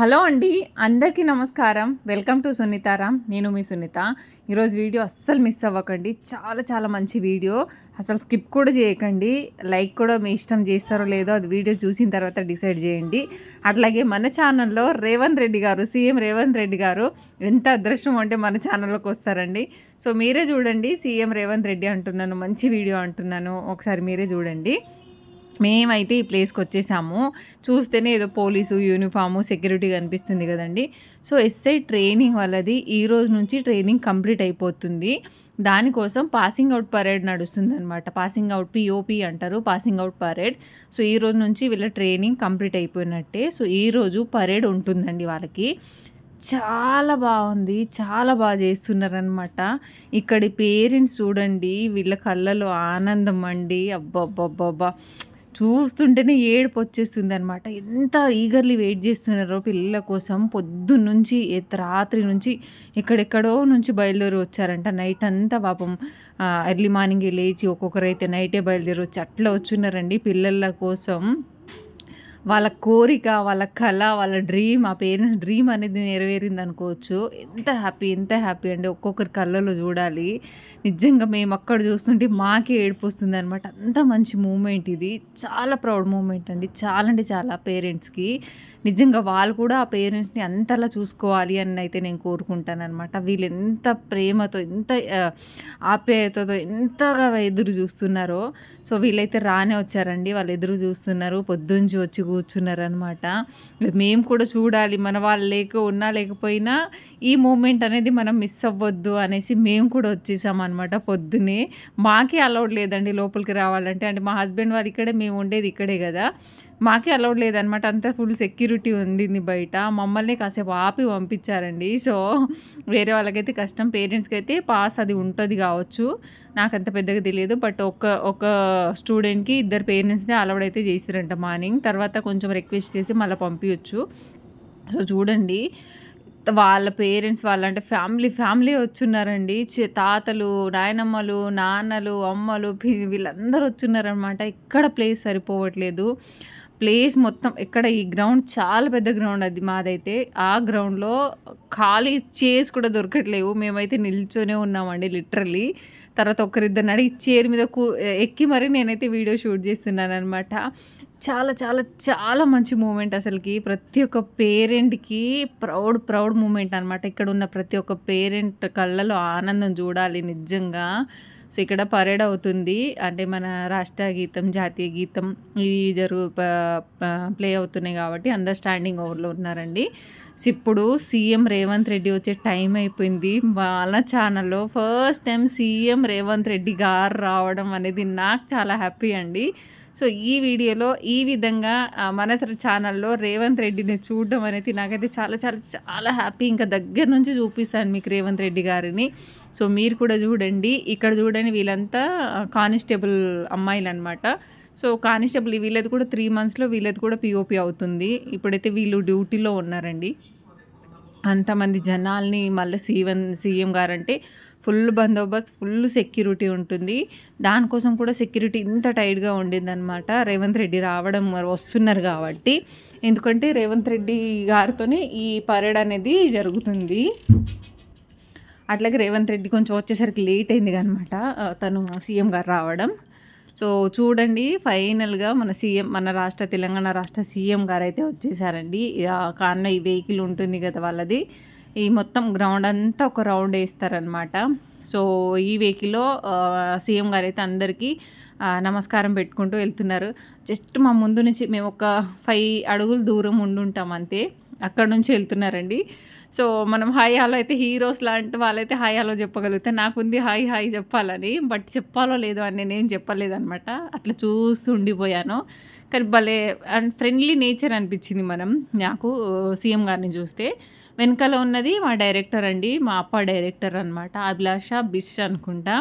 Hello అండి అందరికీ నమస్కారం. వెల్కమ్ టు సునీతారామ్ నేను మీ సునీత. ఈరోజు వీడియో అస్సలు మిస్ అవ్వకండి. చాలా చాలా మంచి వీడియో. అసలు స్కిప్ కూడా చేయకండి. లైక్ కూడా మీ ఇష్టం చేస్తారో లేదో అది వీడియో చూసిన తర్వాత డిసైడ్ చేయండి. అట్లాగే మన ఛానల్లో రేవంత్ రెడ్డి గారు సీఎం రేవంత్ రెడ్డి గారు ఎంత అదృష్టం అంటే మన ఛానల్లోకి వస్తారండి. సో మీరే చూడండి. సీఎం రేవంత్ రెడ్డి అంటున్నాను మంచి వీడియో అంటున్నాను. ఒకసారి మీరే చూడండి. మేమైతే ఈ ప్లేస్కి వచ్చేసాము. చూస్తేనే ఏదో పోలీసు యూనిఫాము సెక్యూరిటీ కనిపిస్తుంది కదండి. సో ఎస్ఐ ట్రైనింగ్ వాళ్ళది. ఈ రోజు నుంచి ట్రైనింగ్ కంప్లీట్ అయిపోతుంది. దానికోసం పాసింగ్ అవుట్ పరేడ్ నడుస్తుంది అనమాట పాసింగ్ అవుట్ పిఓపి అంటారు పాసింగ్ అవుట్ పరేడ్. సో ఈ రోజు నుంచి వీళ్ళ ట్రైనింగ్ కంప్లీట్ అయిపోయినట్టే. సో ఈరోజు పరేడ్ ఉంటుందండి వాళ్ళకి. చాలా బాగుంది. చాలా బాగా చేస్తున్నారనమాట ఇక్కడి పేరెంట్స్ చూడండి వీళ్ళ కళ్ళలో ఆనందం అండి. అబ్బబ్బబ్బబ్బా. చూస్తుంటేనే ఏడుపు వచ్చేస్తుంది అనమాట ఎంత ఈగర్లీ వెయిట్ చేస్తున్నారో పిల్లల కోసం పొద్దున్న నుంచి రాత్రి నుంచి ఎక్కడెక్కడో నుంచి బయలుదేరి వచ్చారంట. నైట్ అంతా పాపం ఎర్లీ మార్నింగ్ లేచి ఒక్కొక్కరైతే నైటే బయలుదేరి వచ్చి అట్లా వచ్చున్నారండి. పిల్లల కోసం వాళ్ళ కోరిక వాళ్ళ కళ వాళ్ళ డ్రీమ్ ఆ పేరెంట్స్ డ్రీమ్ అనేది నెరవేరింది అనుకోవచ్చు. ఎంత హ్యాపీ ఎంత హ్యాపీ అండి. ఒక్కొక్కరి కళ్ళలో చూడాలి. నిజంగా మేము అక్కడ చూస్తుంటే మాకే ఏడుపు వస్తుంది అనమాట అంత మంచి మూమెంట్ ఇది. చాలా ప్రౌడ్ మూమెంట్ అండి. చాలా అంటే చాలా పేరెంట్స్కి. నిజంగా వాళ్ళు కూడా ఆ పేరెంట్స్ని అంతలా చూసుకోవాలి అని అయితే నేను కోరుకుంటాను అనమాట వీళ్ళు ఎంత ప్రేమతో ఎంత ఆప్యాయతతో ఎంతగా ఎదురు చూస్తున్నారో. సో వీళ్ళైతే రానే వచ్చారండి. వాళ్ళు ఎదురు చూస్తున్నారు. పొద్దుంచి వచ్చి కూర్చున్నారు అనమాట మేము కూడా చూడాలి మన వాళ్ళు లేక ఉన్నా లేకపోయినా ఈ మూమెంట్ అనేది మనం మిస్ అవ్వద్దు అనేసి మేము కూడా వచ్చేసామన్నమాట పొద్దునే. మాకే అలౌడ్ లేదండి లోపలికి రావాలంటే. అంటే మా హస్బెండ్ వాళ్ళు ఇక్కడే మేము ఉండేది ఇక్కడే కదా. మాకే అలౌడ్ లేదనమాట అంతా ఫుల్ సెక్యూరిటీ ఉంది బయట. మమ్మల్ని కాసేపు ఆపి పంపించారండి. సో వేరే వాళ్ళకైతే కష్టం. పేరెంట్స్కి అయితే పాస్ అది ఉంటుంది కావచ్చు. నాకు అంత పెద్దగా తెలియదు. బట్ ఒక ఒక స్టూడెంట్కి ఇద్దరు పేరెంట్స్ని అలౌడ్ అయితే చేసిరంట మార్నింగ్ తర్వాత కొంచెం రిక్వెస్ట్ చేసి మళ్ళీ పంపించచ్చు సో చూడండి. వాళ్ళ పేరెంట్స్ వాళ్ళంటే ఫ్యామిలీ ఫ్యామిలీ వచ్చున్నారండి. తాతలు నాయనమ్మలు నాన్నలు అమ్మలు వీళ్ళందరూ వచ్చున్నారనమాట ఎక్కడ ప్లేస్ సరిపోవట్లేదు. ప్లేస్ మొత్తం ఇక్కడ ఈ గ్రౌండ్ చాలా పెద్ద గ్రౌండ్ అది మాదైతే. ఆ గ్రౌండ్లో ఖాళీ చైర్స్ కూడా దొరకట్లేవు. మేమైతే నిల్చొనే ఉన్నామండి లిటరల్లీ. తర్వాత ఒకరిద్దరిని అడిగి చైర్ మీద కూ ఎక్కి మరి నేనైతే వీడియో షూట్ చేస్తున్నాను అనమాట చాలా చాలా చాలా మంచి మూమెంట్ అసలుకి. ప్రతి ఒక్క పేరెంట్కి ప్రౌడ్ ప్రౌడ్ మూమెంట్ అనమాట ఇక్కడ ఉన్న ప్రతి ఒక్క పేరెంట్ కళ్ళలో ఆనందం చూడాలి నిజంగా. సో ఇక్కడ పరేడ్ అవుతుంది. అంటే మన రాష్ట్ర గీతం జాతీయ గీతం ఇవి జరుగు ప్లే అవుతున్నాయి కాబట్టి అందరు స్టాండింగ్ ఓవర్లో ఉన్నారండి. సో ఇప్పుడు సీఎం రేవంత్ రెడ్డి వచ్చే టైం అయిపోయింది. వాళ్ళ ఛానల్లో first time CM Revanth Reddy గారు రావడం అనేది నాకు చాలా హ్యాపీ అండి. సో ఈ వీడియోలో ఈ విధంగా మన ఛానల్లో రేవంత్ రెడ్డిని చూడడం అనేది నాకైతే చాలా చాలా చాలా హ్యాపీ ఇంకా దగ్గర నుంచి చూపిస్తాను మీకు రేవంత్ రెడ్డి గారిని. సో మీరు కూడా చూడండి. ఇక్కడ చూడండి వీళ్ళంతా కానిస్టేబుల్ అమ్మాయిలు అనమాట సో కానిస్టేబుల్ వీళ్ళది కూడా త్రీ మంత్స్లో వీళ్ళది కూడా పిఓపి అవుతుంది. ఇప్పుడైతే వీళ్ళు డ్యూటీలో ఉన్నారండి. అంతమంది జనాల్ని మళ్ళీ సీఎం సీఎం గారంటే ఫుల్ బందోబస్తు ఫుల్ సెక్యూరిటీ ఉంటుంది. దానికోసం కూడా సెక్యూరిటీ ఇంత టైట్గా ఉండిందనమాట రేవంత్ రెడ్డి రావడం వస్తున్నారు కాబట్టి. ఎందుకంటే రేవంత్ రెడ్డి గారితోనే ఈ పరేడ్ అనేది జరుగుతుంది. అట్లాగే రేవంత్ రెడ్డి కొంచెం వచ్చేసరికి లేట్ అయింది అనమాట తను సీఎం గారు రావడం. సో చూడండి ఫైనల్గా మన సీఎం మన రాష్ట్ర తెలంగాణ రాష్ట్ర సీఎం గారు అయితే వచ్చేసారండి కాన్న ఈ వెహికల్ ఉంటుంది కదా వాళ్ళది. ఈ మొత్తం గ్రౌండ్ అంతా ఒక రౌండ్ వేస్తారనమాట. సో ఈ వెహికల్లో సీఎం గారు అయితే అందరికీ నమస్కారం పెట్టుకుంటూ వెళ్తున్నారు. జస్ట్ మా ముందు నుంచి మేము ఒక ఫైవ్ అడుగులు దూరం ఉండుంటాం అంతే. అక్కడ నుంచి వెళ్తున్నారండి. సో మనం హాయ్ హాలో అయితే హీరోస్ లాంటి వాళ్ళైతే హాయ్ హాలో చెప్పగలిగితే నాకుంది హాయ్ హాయ్ చెప్పాలని బట్ చెప్పాలో లేదో అని నేనేం చెప్పలేదనమాట అట్లా చూస్తూ ఉండిపోయాను. కానీ భలే అండ్ ఫ్రెండ్లీ నేచర్ అనిపించింది మనం. నాకు సీఎం గారిని చూస్తే వెనకాల ఉన్నది మా డైరెక్టర్ అండి మా అప్ప డైరెక్టర్ అనమాట అభిలాష బిష్ అనుకుంటా.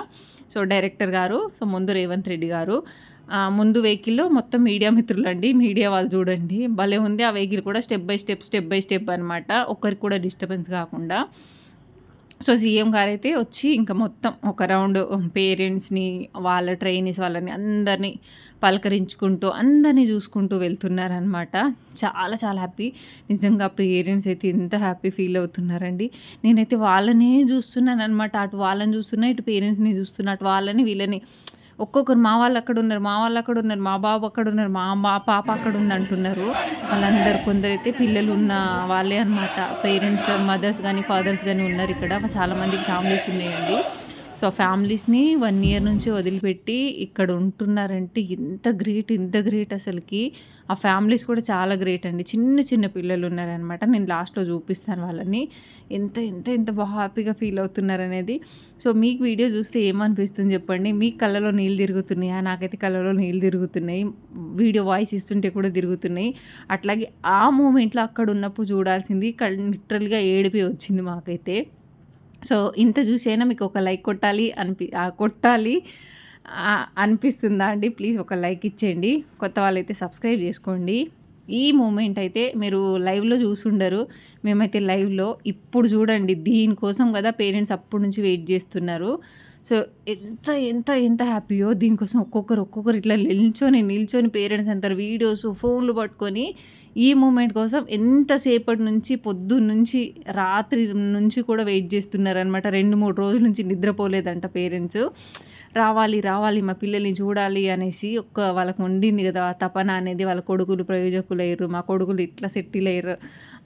సో డైరెక్టర్ గారు సో ముందు రేవంత్ రెడ్డి గారు. ముందు వెహికల్లో మొత్తం మీడియా మిత్రులు అండి మీడియా వాళ్ళు చూడండి. భలే ఉంది. ఆ వెహికల్ కూడా step by step step by step అనమాట ఒక్కరికి కూడా డిస్టర్బెన్స్ కాకుండా. సో సీఎం గారు అయితే వచ్చి ఇంకా మొత్తం ఒక రౌండ్ పేరెంట్స్ని వాళ్ళ ట్రైనీస్ వాళ్ళని అందరినీ పలకరించుకుంటూ అందరినీ చూసుకుంటూ వెళ్తున్నారనమాట చాలా చాలా హ్యాపీ. నిజంగా పేరెంట్స్ అయితే ఎంత హ్యాపీ ఫీల్ అవుతున్నారండి. నేనైతే వాళ్ళనే చూస్తున్నాను అనమాట అటు వాళ్ళని చూస్తున్నా ఇటు పేరెంట్స్ని చూస్తున్నా అటు వాళ్ళని వీళ్ళని ఒక్కొక్కరు మా వాళ్ళు అక్కడ ఉన్నారు మా వాళ్ళు అక్కడ ఉన్నారు మా బాబు అక్కడ ఉన్నారు మా మా పాప అక్కడ ఉంది అంటున్నారు. వాళ్ళందరూ కొందరైతే పిల్లలు ఉన్న వాళ్ళే అనమాట పేరెంట్స్ మదర్స్ కానీ ఫాదర్స్ కానీ ఉన్నారు ఇక్కడ. చాలామంది ఫ్యామిలీస్ ఉన్నాయండి. సో ఫ్యామిలీస్ని వన్ ఇయర్ నుంచి వదిలిపెట్టి ఇక్కడ ఉంటున్నారంటే ఇంత గ్రేట్ ఇంత గ్రేట్ అసలుకి. ఆ ఫ్యామిలీస్ కూడా చాలా గ్రేట్ అండి. చిన్న చిన్న పిల్లలు ఉన్నారనమాట నేను లాస్ట్లో చూపిస్తాను వాళ్ళని. ఎంత ఎంత ఎంత బాగా హ్యాపీగా ఫీల్ అవుతున్నారు అనేది సో మీకు వీడియో చూస్తే ఏమనిపిస్తుంది చెప్పండి. మీకు కళ్ళలో నీళ్ళు తిరుగుతున్నాయా? నాకైతే కళ్ళలో నీళ్ళు తిరుగుతున్నాయి. వీడియో వాయిస్ ఇస్తుంటే కూడా తిరుగుతున్నాయి. అట్లాగే ఆ మూమెంట్లో అక్కడ ఉన్నప్పుడు చూడాల్సింది లిటరల్గా ఏడిపి వచ్చింది మాకైతే. సో ఇంత చూసైనా మీకు ఒక లైక్ కొట్టాలి అనిపి కొట్టాలి అనిపిస్తుందా అండి? ప్లీజ్ ఒక లైక్ ఇచ్చేయండి. కొత్త వాళ్ళైతే సబ్స్క్రైబ్ చేసుకోండి. ఈ మూమెంట్ అయితే మీరు లైవ్లో చూసుండరు. మేమైతే లైవ్లో ఇప్పుడు చూడండి దీనికోసం కదా పేరెంట్స్ అప్పటి నుంచి వెయిట్ చేస్తున్నారు. సో ఎంత ఎంత ఎంత హ్యాపీయో దీనికోసం ఒక్కొక్కరు ఒక్కొక్కరు ఇట్లా నిల్చొని నిల్చొని పేరెంట్స్ అంటారు వీడియోస్ ఫోన్లు పట్టుకొని ఈ మూమెంట్ కోసం ఎంతసేపటి నుంచి పొద్దున్న నుంచి రాత్రి నుంచి కూడా వెయిట్ చేస్తున్నారనమాట రెండు మూడు రోజుల నుంచి నిద్రపోలేదంట పేరెంట్స్. రావాలి రావాలి మా పిల్లల్ని చూడాలి అనేసి ఒక్క వాళ్ళకు ఉండింది కదా తపన అనేది వాళ్ళ కొడుకులు ప్రయోజకులు అయ్యారు మా కొడుకులు ఇట్లా సెటిల్ అయ్యారు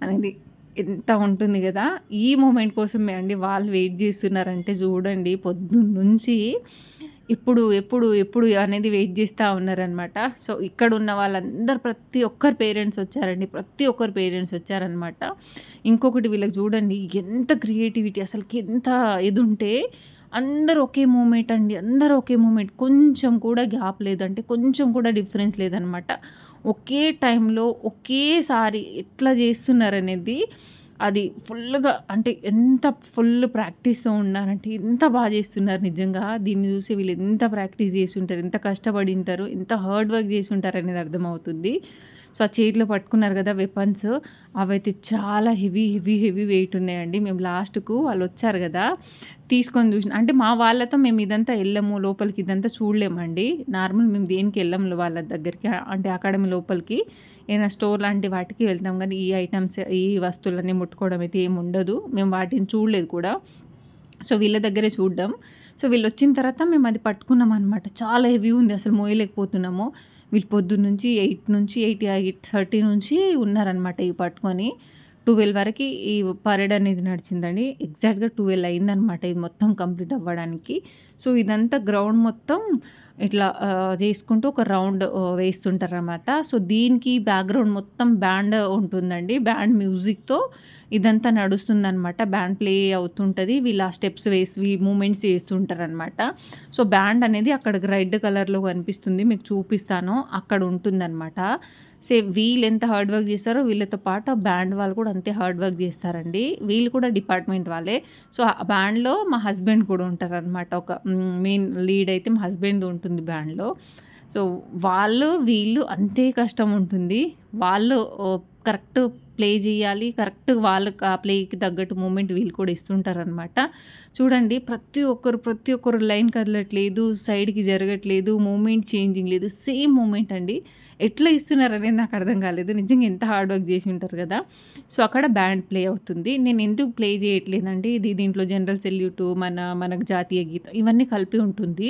అనేది ఎంత ఉంటుంది కదా. ఈ మూమెంట్ కోసమే అండి వాళ్ళు వెయిట్ చేస్తున్నారంటే చూడండి పొద్దున్న నుంచి ఇప్పుడు ఎప్పుడు ఎప్పుడు అనేది వెయిట్ చేస్తూ ఉన్నారనమాట సో ఇక్కడ ఉన్న వాళ్ళందరు ప్రతి ఒక్కరు పేరెంట్స్ వచ్చారండి. ప్రతి ఒక్కరు పేరెంట్స్ వచ్చారనమాట ఇంకొకటి వీళ్ళకి చూడండి ఎంత క్రియేటివిటీ అసలుకి ఎంత ఇది ఉంటే అందరూ ఒకే మూమెంట్ అండి. అందరూ ఒకే మూమెంట్. కొంచెం కూడా గ్యాప్ లేదంటే కొంచెం కూడా డిఫరెన్స్ లేదనమాట ఒకే టైంలో ఒకేసారి ఎట్లా చేస్తున్నారనేది అది ఫుల్గా అంటే ఎంత ఫుల్ ప్రాక్టీస్తో ఉన్నారంటే ఎంత బాగా చేస్తున్నారు నిజంగా. దీన్ని చూసి వీళ్ళు ఎంత ప్రాక్టీస్ చేసి ఉంటారు ఎంత కష్టపడి ఉంటారు ఎంత హార్డ్ వర్క్ చేసి ఉంటారు అనేది అర్థమవుతుంది. సో ఆ చేతిలో పట్టుకున్నారు కదా వెపన్స్ అవైతే చాలా హెవీ హెవీ హెవీ వెయిట్ ఉన్నాయండి. మేము లాస్ట్కు వాళ్ళు వచ్చారు కదా తీసుకొని చూసిన అంటే మా వాళ్ళతో మేము ఇదంతా వెళ్ళము లోపలికి ఇదంతా చూడలేమండి. నార్మల్ మేము దేనికి వెళ్ళాము వాళ్ళ దగ్గరికి అంటే అకాడమీ లోపలికి. ఏదైనా స్టోర్ లాంటి వాటికి వెళ్తాం కానీ ఈ ఐటమ్స్ ఈ వస్తువులన్నీ ముట్టుకోవడం అయితే ఏమి ఉండదు. మేము వాటిని చూడలేదు కూడా. సో వీళ్ళ దగ్గరే చూడడం. సో వీళ్ళు వచ్చిన తర్వాత మేము అది పట్టుకున్నాం అనమాట చాలా హెవీ ఉంది అసలు మోయలేకపోతున్నాము. వీళ్ళు పొద్దున్న నుంచి ఎయిట్ నుంచి ఎయిట్ ఎయిట్ థర్టీ నుంచి ఉన్నారనమాట ఇవి పట్టుకొని. ట్వెల్వ్ వరకు ఈ పరేడ్ అనేది నడిచిందండి. ఎగ్జాక్ట్గా ట్వెల్వ్ అయిందనమాట ఇది మొత్తం కంప్లీట్ అవ్వడానికి. సో ఇదంతా గ్రౌండ్ మొత్తం ఇట్లా చేసుకుంటూ ఒక రౌండ్ వేస్తుంటారనమాట సో దీనికి బ్యాక్గ్రౌండ్ మొత్తం బ్యాండ్ ఉంటుందండి. బ్యాండ్ మ్యూజిక్తో ఇదంతా నడుస్తుంది అనమాట బ్యాండ్ ప్లే అవుతుంటుంది. వీళ్ళు ఆ స్టెప్స్ వేసి మూమెంట్స్ చేస్తుంటారనమాట సో బ్యాండ్ అనేది అక్కడ రెడ్ కలర్లో కనిపిస్తుంది. మీకు చూపిస్తాను. అక్కడ ఉంటుందన్నమాట. సేమ్ వీళ్ళు ఎంత హార్డ్ వర్క్ చేస్తారో వీళ్ళతో పాటు ఆ బ్యాండ్ వాళ్ళు కూడా అంతే హార్డ్ వర్క్ చేస్తారండి. వీళ్ళు కూడా డిపార్ట్మెంట్ వాళ్ళే. సో ఆ బ్యాండ్లో మా హస్బెండ్ కూడా ఉంటారనమాట ఒక మెయిన్ లీడ్ అయితే మా హస్బెండ్ ఉంటుంది బ్యాండ్లో సో వాళ్ళు వీళ్ళు అంతే కష్టం ఉంటుంది. వాళ్ళు కరెక్ట్ ప్లే చేయాలి. కరెక్ట్ వాళ్ళకి ఆ ప్లేకి తగ్గట్టు మూమెంట్ వీళ్ళు కూడా ఇస్తుంటారనమాట చూడండి ప్రతి ఒక్కరు ప్రతి ఒక్కరు లైన్ కదలట్లేదు సైడ్కి జరగట్లేదు మూమెంట్ చేంజింగ్ లేదు. సేమ్ మూమెంట్ అండి. ఎట్లా ఇస్తున్నారు అనేది నాకు అర్థం కాలేదు. నిజంగా ఎంత హార్డ్ వర్క్ చేసి ఉంటారు కదా. సో అక్కడ బ్యాండ్ ప్లే అవుతుంది. నేను ఎందుకు ప్లే చేయట్లేదండి ఇది దీంట్లో జనరల్ సెల్యూటు మన మనకు జాతీయ గీతం ఇవన్నీ కలిపి ఉంటుంది.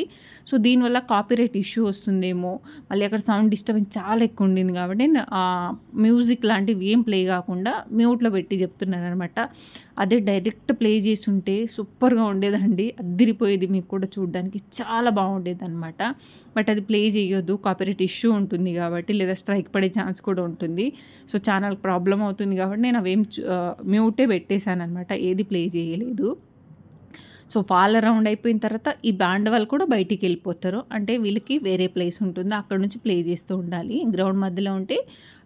సో దీనివల్ల కాపీరైట్ ఇష్యూ వస్తుందేమో. మళ్ళీ అక్కడ సౌండ్ డిస్టర్బెన్స్ చాలా ఎక్కువ ఉండింది కాబట్టి మ్యూజిక్ లాంటివి ఏం ప్లే కాకుండా మ్యూట్లో పెట్టి చెప్తున్నాను అనమాట అదే డైరెక్ట్ ప్లే చేసి ఉంటే సూపర్గా ఉండేదండి. అద్దిరిపోయేది మీకు కూడా చూడడానికి. చాలా బాగుండేది అనమాట బట్ అది ప్లే చేయొద్దు. కాపీరైట్ ఇష్యూ ఉంటుంది కాబట్టి లేదా స్ట్రైక్ పడే ఛాన్స్ కూడా ఉంటుంది. సో ఛానల్ ప్రాబ్లం అవుతుంది కాబట్టి నేను అవేం మ్యూటే పెట్టేశాను అనమాట ఏది ప్లే చేయలేదు. సో ఫాల్ రౌండ్ అయిపోయిన తర్వాత ఈ బ్యాండ్ వాళ్ళు కూడా బయటికి వెళ్ళిపోతారు. అంటే వీళ్ళకి వేరే ప్లేస్ ఉంటుంది. అక్కడ నుంచి ప్లే చేస్తూ ఉండాలి. గ్రౌండ్ మధ్యలో ఉంటే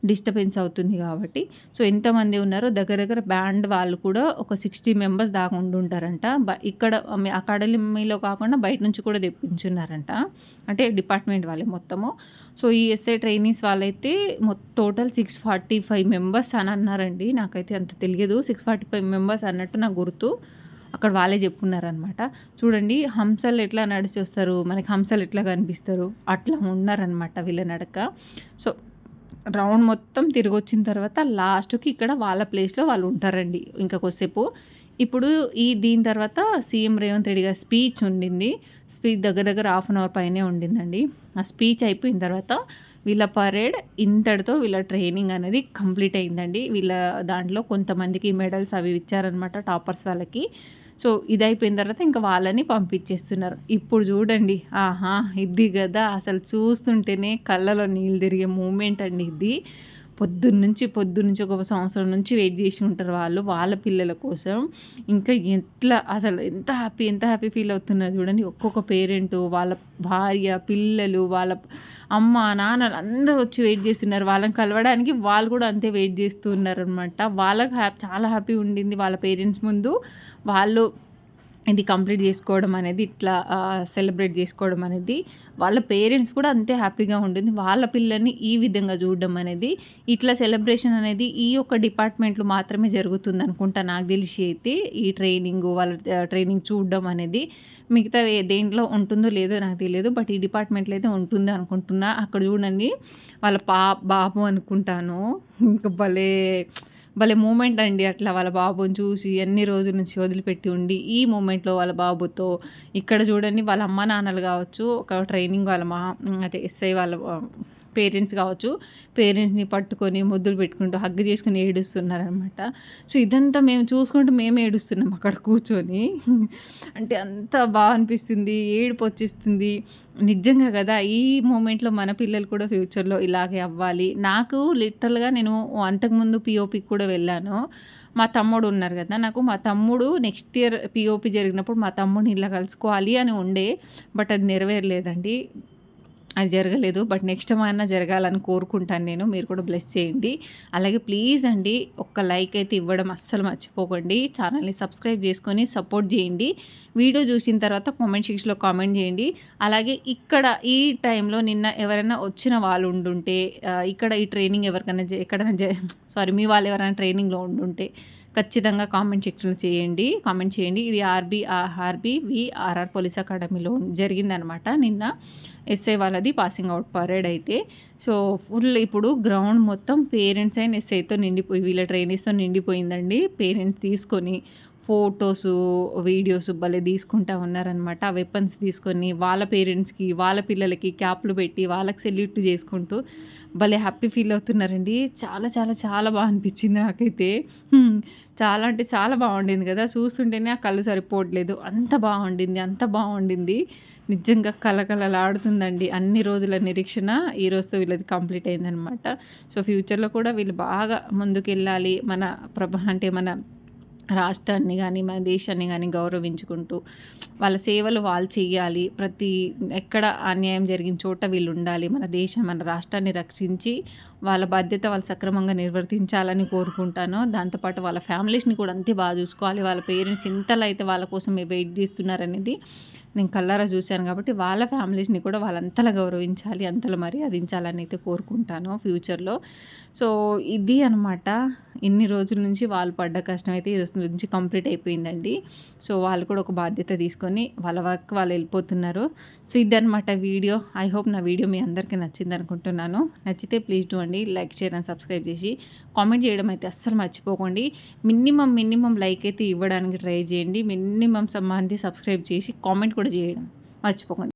డిస్టర్బెన్స్ అవుతుంది కాబట్టి. సో ఎంతమంది ఉన్నారో దగ్గర దగ్గర బ్యాండ్ వాళ్ళు కూడా ఒక సిక్స్టీ మెంబర్స్ దాకా ఉండుంటారంట ఇక్కడ అకాడమీలో కాకుండా బయట నుంచి కూడా తెప్పించున్నారంట. అంటే డిపార్ట్మెంట్ వాళ్ళే మొత్తము. సో ఈ ఎస్ఐ ట్రైనీస్ వాళ్ళైతే total six forty five members అని అన్నారండి. నాకైతే అంత తెలియదు. సిక్స్ ఫార్టీ ఫైవ్ మెంబర్స్ అన్నట్టు నాకు గుర్తు. అక్కడ వాళ్ళే చెప్పుకున్నారనమాట చూడండి హంసలు ఎట్లా నడిచి వస్తారు మనకి హంసలు ఎట్లా కనిపిస్తారు అట్లా ఉన్నారనమాట వీళ్ళ నడక సో రౌండ్ మొత్తం తిరిగి వచ్చిన తర్వాత లాస్ట్కి ఇక్కడ వాళ్ళ ప్లేస్లో వాళ్ళు ఉంటారండి ఇంకా కొద్దిసేపు. ఇప్పుడు ఈ దీని తర్వాత సీఎం రేవంత్ రెడ్డి గారి స్పీచ్ ఉండింది. స్పీచ్ దగ్గర దగ్గర హాఫ్ అన్ అవర్ పైనే ఉండిందండి. ఆ స్పీచ్ అయిపోయిన తర్వాత వీళ్ళ పరేడ్ ఇంతటితో వీళ్ళ ట్రైనింగ్ అనేది కంప్లీట్ అయిందండి. వీళ్ళ దాంట్లో కొంతమందికి మెడల్స్ అవి ఇచ్చారనమాట టాపర్స్ వాళ్ళకి. సో ఇది అయిపోయిన తర్వాత ఇంకా వాళ్ళని పంపించేస్తున్నారు. ఇప్పుడు చూడండి. ఆహా ఇది కదా అసలు చూస్తుంటేనే కళ్ళలో నీళ్ళు తిరిగే మూమెంట్ అండి ఇది. పొద్దున్నుంచి పొద్దున్నుంచి ఒక సంవత్సరం నుంచి వెయిట్ చేసి ఉంటారు వాళ్ళు వాళ్ళ పిల్లల కోసం. ఇంకా ఎట్లా అసలు ఎంత హ్యాపీ ఎంత హ్యాపీ ఫీల్ అవుతున్నారు చూడండి. ఒక్కొక్క పేరెంట్ వాళ్ళ భార్య పిల్లలు వాళ్ళ అమ్మ నాన్నలు అందరూ వచ్చి వెయిట్ చేస్తున్నారు. వాళ్ళని కలవడానికి వాళ్ళు కూడా అంతే వెయిట్ చేస్తున్నారు అనమాట వాళ్ళకి హ్యాపీ చాలా హ్యాపీ ఉండింది వాళ్ళ పేరెంట్స్ ముందు. వాళ్ళు ఇది కంప్లీట్ చేసుకోవడం అనేది ఇట్లా సెలబ్రేట్ చేసుకోవడం అనేది వాళ్ళ పేరెంట్స్ కూడా అంతే హ్యాపీగా ఉంటుంది. వాళ్ళ పిల్లల్ని ఈ విధంగా చూడడం అనేది ఇట్లా సెలబ్రేషన్ అనేది ఈ యొక్క డిపార్ట్మెంట్లో మాత్రమే జరుగుతుంది అనుకుంటా నాకు తెలిసి అయితే. ఈ ట్రైనింగ్ వాళ్ళ ట్రైనింగ్ చూడడం అనేది మిగతా దేంట్లో ఉంటుందో లేదో నాకు తెలియదు. బట్ ఈ డిపార్ట్మెంట్లో అయితే ఉంటుంది అనుకుంటున్నా. అక్కడ చూడండి వాళ్ళ పా బాబు అనుకుంటాను. ఇంకా భలే భలే మూమెంట్ అండి అట్లా వాళ్ళ బాబుని చూసి ఎన్ని రోజుల నుంచి వదిలిపెట్టి ఉండి ఈ మూమెంట్లో వాళ్ళ బాబుతో ఇక్కడ చూడండి వాళ్ళ అమ్మ నాన్నలు కావచ్చు ఒక ట్రైనింగ్ వాళ్ళ మహా అదే ఎస్ఐ వాళ్ళ పేరెంట్స్ కావచ్చు పేరెంట్స్ని పట్టుకొని ముద్దులు పెట్టుకుంటూ హగ్గు చేసుకుని ఏడుస్తున్నారనమాట సో ఇదంతా మేము చూసుకుంటూ మేము ఏడుస్తున్నాం అక్కడ కూర్చొని. అంటే అంత బాగా అనిపిస్తుంది ఏడుపు వచ్చేస్తుంది. నిజంగా కదా ఈ మూమెంట్లో మన పిల్లలు కూడా ఫ్యూచర్లో ఇలాగే అవ్వాలి. నాకు లిటరల్గా నేను అంతకుముందు పిఓపికి కూడా వెళ్ళాను. మా తమ్ముడు ఉన్నారు కదా నాకు మా తమ్ముడు నెక్స్ట్ ఇయర్ పిఓపి జరిగినప్పుడు మా తమ్ముడిని ఇలా కలుసుకోవాలి అని ఉండే బట్ అది నెరవేరలేదండి. అది జరగలేదు బట్ నెక్స్ట్ టైం అయినా జరగాలని కోరుకుంటాను నేను. మీరు కూడా బ్లెస్ చేయండి. అలాగే ప్లీజ్ అండి ఒక్క లైక్ అయితే ఇవ్వడం అస్సలు మర్చిపోకండి. ఛానల్ని సబ్స్క్రైబ్ చేసుకొని సపోర్ట్ చేయండి. వీడియో చూసిన తర్వాత కామెంట్ సెక్షన్లో కామెంట్ చేయండి. అలాగే ఇక్కడ ఈ టైంలో నిన్న ఎవరైనా వచ్చిన వాళ్ళు ఉండుంటే ఇక్కడ ఈ ట్రైనింగ్ ఎవరికైనా ఎక్కడైనా సారీ మీ వాళ్ళు ఎవరైనా ట్రైనింగ్లో ఉండుంటే ఖచ్చితంగా కామెంట్ సెక్షన్లో చేయండి కామెంట్ చేయండి. ఇది ఆర్బీ ఆర్బీ విఆర్ఆర్ పోలీస్ అకాడమీలో జరిగిందనమాట. నిన్న ఎస్ఐ వాళ్ళది పాసింగ్ అవుట్ పరేడ్ అయితే. సో ఫుల్ ఇప్పుడు గ్రౌండ్ మొత్తం పేరెంట్స్ అయిన ఎస్ఐతో నిండిపోయి వీళ్ళ ట్రైనీస్తో నిండిపోయిందండి. పేరెంట్స్ తీసుకొని ఫొటోస్ వీడియోస్ భలే తీసుకుంటా ఉన్నారనమాట ఆ వెపన్స్ తీసుకొని వాళ్ళ పేరెంట్స్కి వాళ్ళ పిల్లలకి క్యాప్లు పెట్టి వాళ్ళకి సెల్యూట్ చేసుకుంటూ భలే హ్యాపీ ఫీల్ అవుతున్నారండి. చాలా చాలా చాలా బాగా అనిపించింది నాకైతే. చాలా అంటే చాలా బాగుండింది కదా. చూస్తుంటేనే ఆ కళ్ళు సరిపోవట్లేదు. అంత బాగుండింది అంత బాగుండింది. నిజంగా కలకలలాడుతుందండి అన్ని రోజుల నిరీక్షణ ఈ రోజుతో వీళ్ళది కంప్లీట్ అయిందనమాట సో ఫ్యూచర్లో కూడా వీళ్ళు బాగా ముందుకు వెళ్ళాలి మన ప్రభ అంటే మన రాష్ట్రాన్ని కానీ మన దేశాన్ని కానీ గౌరవించుకుంటూ వాళ్ళ సేవలు వాళ్ళు చేయాలి ప్రతి ఎక్కడ అన్యాయం జరిగిన చోట వీళ్ళు ఉండాలి. మన దేశం మన రాష్ట్రాన్ని రక్షించి వాళ్ళ బాధ్యత వాళ్ళు సక్రమంగా నిర్వర్తించాలని కోరుకుంటాను. దాంతోపాటు వాళ్ళ ఫ్యామిలీస్ని కూడా అంతే బాగా చూసుకోవాలి. వాళ్ళ పేరెంట్స్ ఇంతలో అయితే వాళ్ళ కోసం వెయిట్ చేస్తున్నారనేది నేను కల్లారా చూశాను కాబట్టి వాళ్ళ ఫ్యామిలీస్ని కూడా వాళ్ళంతలా గౌరవించాలి అంతలా మర్యాదించాలని అయితే కోరుకుంటాను ఫ్యూచర్లో. సో ఇది అనమాట ఇన్ని రోజుల నుంచి వాళ్ళు పడ్డ కష్టం అయితే ఈ రోజు నుంచి కంప్లీట్ అయిపోయిందండి. సో వాళ్ళు కూడా ఒక బాధ్యత తీసుకొని వాళ్ళ వర్క్ వాళ్ళు వెళ్ళిపోతున్నారు. సో ఇదనమాట వీడియో. ఐ హోప్ నా వీడియో మీ అందరికీ నచ్చింది అనుకుంటున్నాను. నచ్చితే ప్లీజ్ డూ అండి. లైక్ షేర్ అండ్ సబ్స్క్రైబ్ చేసి కామెంట్ చేయడం అయితే అస్సలు మర్చిపోకండి. మినిమం మినిమం లైక్ అయితే ఇవ్వడానికి ట్రై చేయండి. మినిమం సంబంధి సబ్స్క్రైబ్ చేసి కామెంట్ కూడా కూడా చేయడం మర్చిపోకండి